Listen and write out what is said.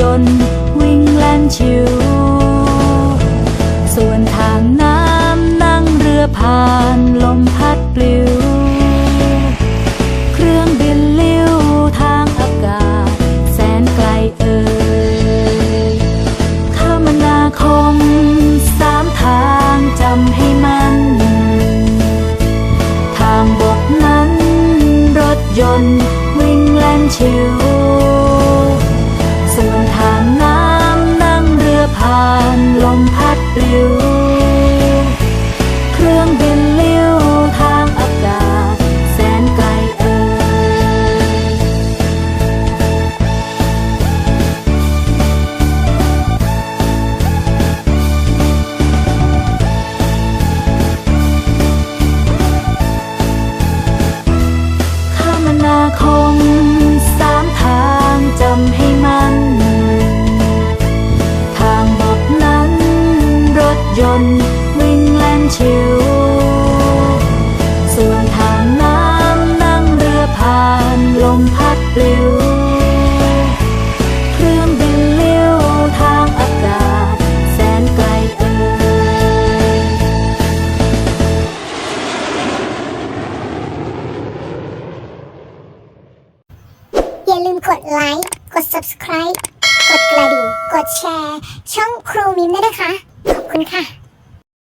ยนต์ วิ่งแล่นชิว ส่วนทางน้ำนั่งเรือผ่านลมพัดปลิว เครื่องบินลิ้วทางอากาศ แสนไกลเอ่ยคมนาคมสามทางจำให้มัน ทางบกนั้น รถยนต์วิ่งแล่นชิว รื่องบินเลี้ยวทางอากาศ แสนไกลเอ่ยคมนาคมสามทางจำให้มัน ทางบกนั้น รถยนต์วิ่งเล่นชิว ลืมกดไลค์ กด subscribe กดกระดิ่ง กดแชร์ ช่องครูมิมด้วยนะคะ ขอบคุณค่ะ